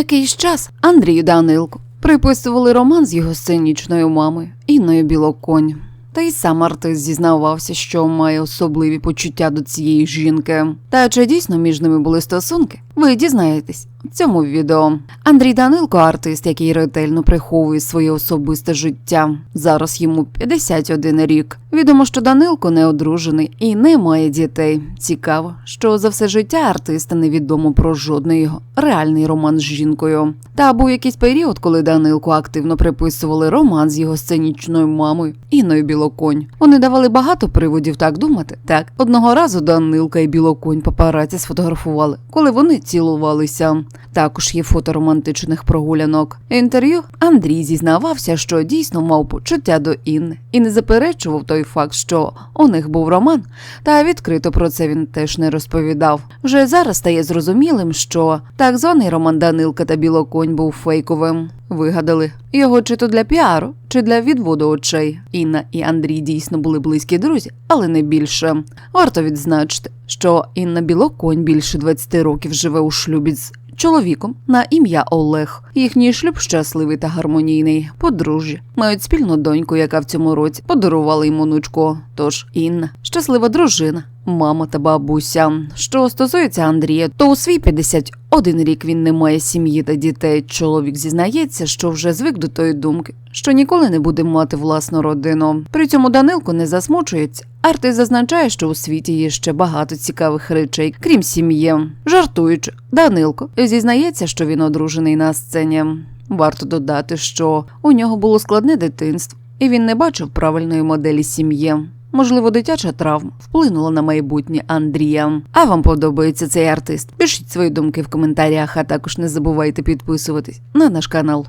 Якийсь час Андрію Данилку приписували роман з його сценічною мамою Інною Білоконь. Та й сам артист зізнавався, що має особливі почуття до цієї жінки. Та чи дійсно між ними були стосунки? Ви дізнаєтесь в цьому відео. Андрій Данилко, артист, який ретельно приховує своє особисте життя. Зараз йому 51 рік. Відомо, що Данилко не одружений і не має дітей. Цікаво, що за все життя артиста невідомо про жодний реальний роман з жінкою. Та був якийсь період, коли Данилку активно приписували роман з його сценічною мамою Інною Білоконь. Вони давали багато приводів так думати. Так, одного разу Данилка і Білоконь папараці сфотографували, коли вони цілувалися. Також є фото романтичних прогулянок. Інтерв'ю Андрій зізнавався, що дійсно мав почуття до ін, і не заперечував той факт, що у них був роман. Та відкрито про це він теж не розповідав. Вже зараз стає зрозумілим, що так званий роман Данилка та Білоконь був фейковим. Вигадали його чи то для піару, чи для відводу очей. Інна і Андрій дійсно були близькі друзі, але не більше. Варто відзначити, що Інна Білоконь більше 20 років живе у шлюбі з чоловіком на ім'я Олег. Їхній шлюб щасливий та гармонійний. Подружжя мають спільну доньку, яка в цьому році подарувала йому внучку. Тож Інна щаслива дружина. Мама та бабуся. Що стосується Андрія, то у свій 51 рік він не має сім'ї та дітей. Чоловік зізнається, що вже звик до тої думки, що ніколи не буде мати власну родину. При цьому Данилко не засмучується. Артист зазначає, що у світі є ще багато цікавих речей, крім сім'ї. Жартуючи, Данилко зізнається, що він одружений на сцені. Варто додати, що у нього було складне дитинство, і він не бачив правильної моделі сім'ї. Можливо, дитяча травма вплинула на майбутнє Андрія. А вам подобається цей артист? Пишіть свої думки в коментарях, а також не забувайте підписуватись на наш канал.